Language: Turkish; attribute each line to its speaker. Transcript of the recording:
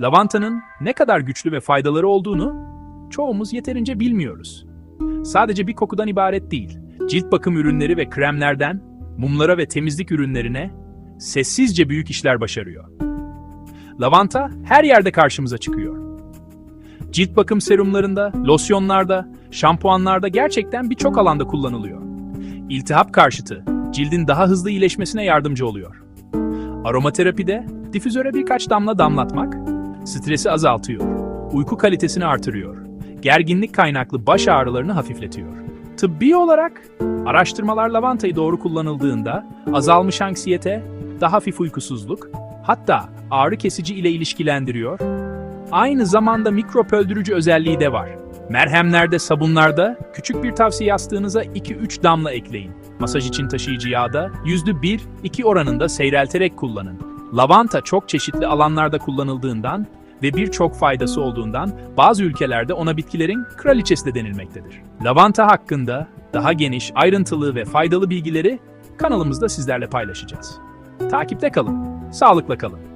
Speaker 1: Lavantanın ne kadar güçlü ve faydaları olduğunu çoğumuz yeterince bilmiyoruz. Sadece bir kokudan ibaret değil. Cilt bakım ürünleri ve kremlerden, mumlara ve temizlik ürünlerine sessizce büyük işler başarıyor. Lavanta her yerde karşımıza çıkıyor. Cilt bakım serumlarında, losyonlarda, şampuanlarda gerçekten birçok alanda kullanılıyor. İltihap karşıtı, cildin daha hızlı iyileşmesine yardımcı oluyor. Aromaterapide difüzöre birkaç damla damlatmak stresi azaltıyor, uyku kalitesini artırıyor, gerginlik kaynaklı baş ağrılarını hafifletiyor. Tıbbi olarak araştırmalar lavantayı doğru kullanıldığında azalmış anksiyete, daha hafif uykusuzluk, hatta ağrı kesici ile ilişkilendiriyor. Aynı zamanda mikrop öldürücü özelliği de var. Merhemlerde, sabunlarda küçük bir tavsiye yastığınıza 2-3 damla ekleyin. Masaj için taşıyıcı yağda %1-2 oranında seyrelterek kullanın. Lavanta çok çeşitli alanlarda kullanıldığından ve birçok faydası olduğundan bazı ülkelerde ona bitkilerin kraliçesi de denilmektedir. Lavanta hakkında daha geniş, ayrıntılı ve faydalı bilgileri kanalımızda sizlerle paylaşacağız. Takipte kalın, sağlıkla kalın.